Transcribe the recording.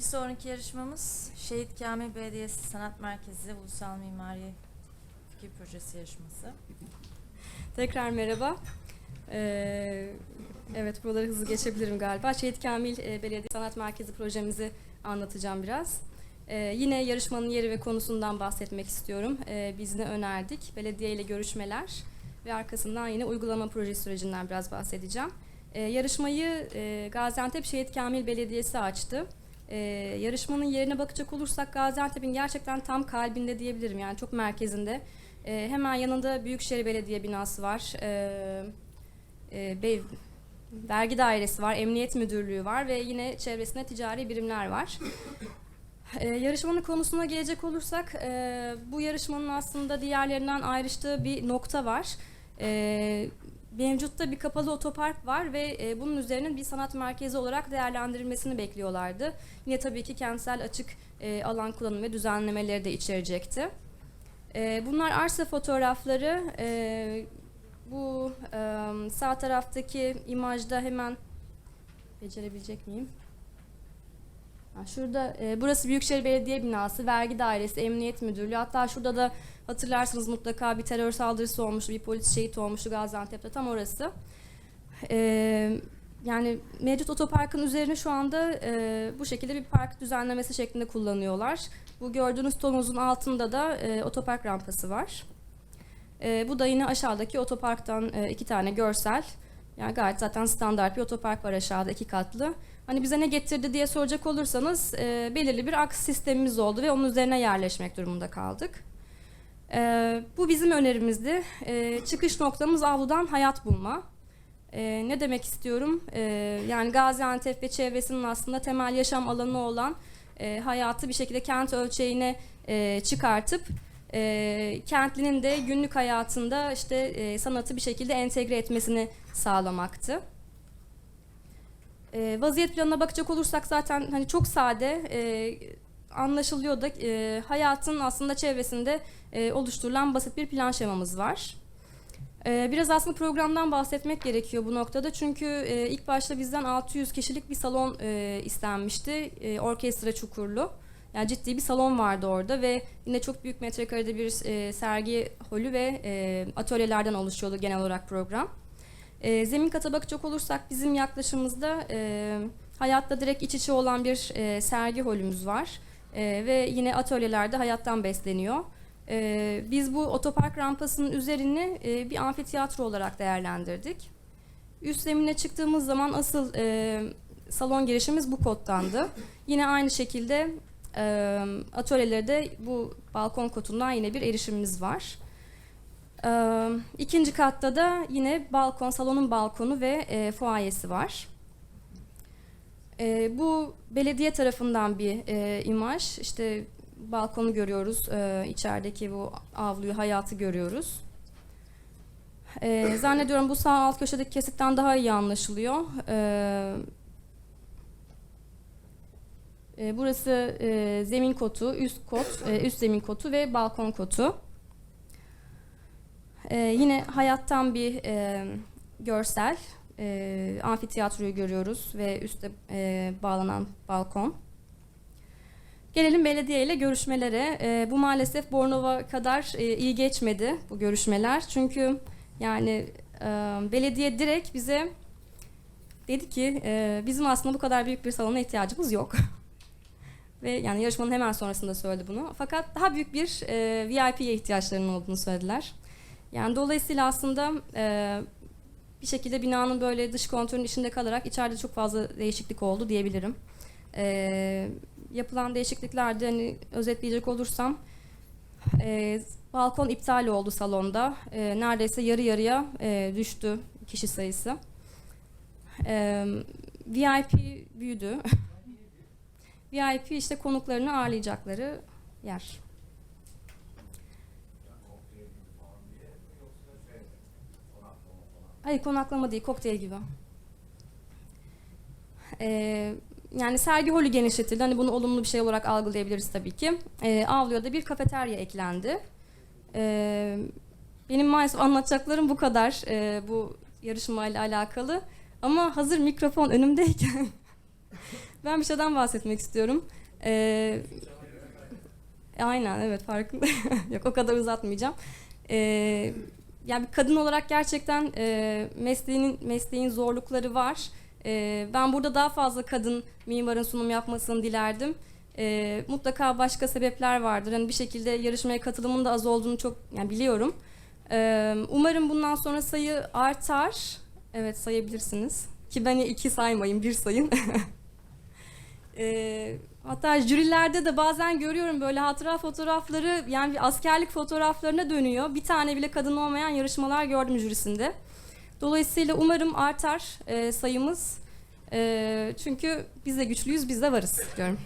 Bir sonraki yarışmamız Şehit Kamil Belediyesi Sanat Merkezi Ulusal Mimari Fikir Projesi yarışması. Tekrar merhaba. Ee, evet buraları hızlı geçebilirim galiba. Şehit Kamil e, Belediye Sanat Merkezi projemizi anlatacağım biraz. Ee, yine yarışmanın yeri ve konusundan bahsetmek istiyorum. Ee, biz ne önerdik? Belediye ile görüşmeler ve arkasından yine uygulama projesi sürecinden biraz bahsedeceğim. Ee, yarışmayı e, Gaziantep Şehit Kamil Belediyesi açtı. Ee, yarışmanın yerine bakacak olursak Gaziantep'in gerçekten tam kalbinde diyebilirim. Yani çok merkezinde. Ee, hemen yanında Büyükşehir Belediye binası var. Ee, e, be- vergi dairesi var, emniyet müdürlüğü var ve yine çevresinde ticari birimler var. Ee, yarışmanın konusuna gelecek olursak, e, bu yarışmanın aslında diğerlerinden ayrıştığı bir nokta var. Ee, mevcutta bir kapalı otopark var ve e, bunun üzerinin bir sanat merkezi olarak değerlendirilmesini bekliyorlardı. Yine tabii ki kentsel açık e, alan kullanım ve düzenlemeleri de içerecekti. Ee, bunlar arsa fotoğrafları. Ee, bu e, sağ taraftaki imajda hemen becerebilecek miyim? Şurada e, burası Büyükşehir Belediye binası, vergi dairesi, emniyet müdürlüğü. Hatta şurada da hatırlarsınız mutlaka bir terör saldırısı olmuştu, bir polis şehit olmuştu Gaziantep'te tam orası. Ee, yani mevcut otoparkın üzerine şu anda e, bu şekilde bir park düzenlemesi şeklinde kullanıyorlar. Bu gördüğünüz tonuzun altında da e, otopark rampası var. E, bu da yine aşağıdaki otoparktan e, iki tane görsel. Yani gayet zaten standart bir otopark var aşağıda iki katlı. Hani bize ne getirdi diye soracak olursanız e, belirli bir aks sistemimiz oldu ve onun üzerine yerleşmek durumunda kaldık. E, bu bizim önerimizdi. E, çıkış noktamız avludan hayat bulma. E, ne demek istiyorum? E, yani Gaziantep ve çevresinin aslında temel yaşam alanı olan e, hayatı bir şekilde kent ölçeğine e, çıkartıp e, kentlinin de günlük hayatında işte e, sanatı bir şekilde entegre etmesini sağlamaktı. E, vaziyet planına bakacak olursak zaten hani çok sade e, anlaşılıyor da e, hayatın aslında çevresinde e, oluşturulan basit bir plan şemamız var. E, biraz aslında programdan bahsetmek gerekiyor bu noktada çünkü e, ilk başta bizden 600 kişilik bir salon e, istenmişti, e, orkestra çukurlu. Yani ciddi bir salon vardı orada ve yine çok büyük metrekarede bir e, sergi holü ve e, atölyelerden oluşuyordu genel olarak program. E, zemin kata bakacak olursak bizim yaklaşımımızda e, hayatta direkt iç içe olan bir e, sergi holümüz var. E, ve yine atölyelerde hayattan besleniyor. E, biz bu otopark rampasının üzerini e, bir amfiteyatro olarak değerlendirdik. Üst zemine çıktığımız zaman asıl e, salon girişimiz bu kodtandı. Yine aynı şekilde e, atölyelerde bu balkon kotundan yine bir erişimimiz var. E, ikinci katta da yine balkon, salonun balkonu ve e, fuayesi var. E, bu belediye tarafından bir e, imaj. İşte balkonu görüyoruz, e, içerideki bu avluyu, hayatı görüyoruz. E, zannediyorum bu sağ alt köşedeki kesitten daha iyi anlaşılıyor. E, e, burası e, zemin kotu, üst kot, e, üst zemin kotu ve balkon kotu. E, yine hayattan bir e, görsel, e, amfiteyatroyu görüyoruz ve üstte e, bağlanan balkon. Gelelim belediye ile görüşmelere. E, bu maalesef Bornova kadar e, iyi geçmedi bu görüşmeler. Çünkü yani e, belediye direkt bize dedi ki e, bizim aslında bu kadar büyük bir salona ihtiyacımız yok. Ve yani yarışmanın hemen sonrasında söyledi bunu. Fakat daha büyük bir e, VIP'ye ihtiyaçlarının olduğunu söylediler. Yani dolayısıyla aslında e, bir şekilde binanın böyle dış kontörün içinde kalarak içeride çok fazla değişiklik oldu diyebilirim. E, yapılan değişikliklerde hani özetleyecek olursam e, balkon iptal oldu salonda. E, neredeyse yarı yarıya e, düştü kişi sayısı. E, VIP büyüdü. VIP işte konuklarını ağırlayacakları yer. Hayır konaklama değil, kokteyl gibi. Ee, yani sergi holü genişletildi. Hani bunu olumlu bir şey olarak algılayabiliriz tabii ki. Ee, avluya da bir kafeterya eklendi. Ee, benim maalesef anlatacaklarım bu kadar ee, bu yarışmayla alakalı. Ama hazır mikrofon önümdeyken Ben bir şeyden bahsetmek istiyorum. Ee, aynen evet farkında. Yok o kadar uzatmayacağım. Ee, yani bir kadın olarak gerçekten e, mesleğinin mesleğin zorlukları var. Ee, ben burada daha fazla kadın mimarın sunum yapmasını dilerdim. Ee, mutlaka başka sebepler vardır. Hani bir şekilde yarışmaya katılımın da az olduğunu çok yani biliyorum. Ee, umarım bundan sonra sayı artar. Evet sayabilirsiniz. Ki beni iki saymayın, bir sayın. Ee, hatta jürilerde de bazen görüyorum böyle hatıra fotoğrafları yani askerlik fotoğraflarına dönüyor. Bir tane bile kadın olmayan yarışmalar gördüm jürisinde. Dolayısıyla umarım artar e, sayımız. E, çünkü biz de güçlüyüz, biz de varız diyorum.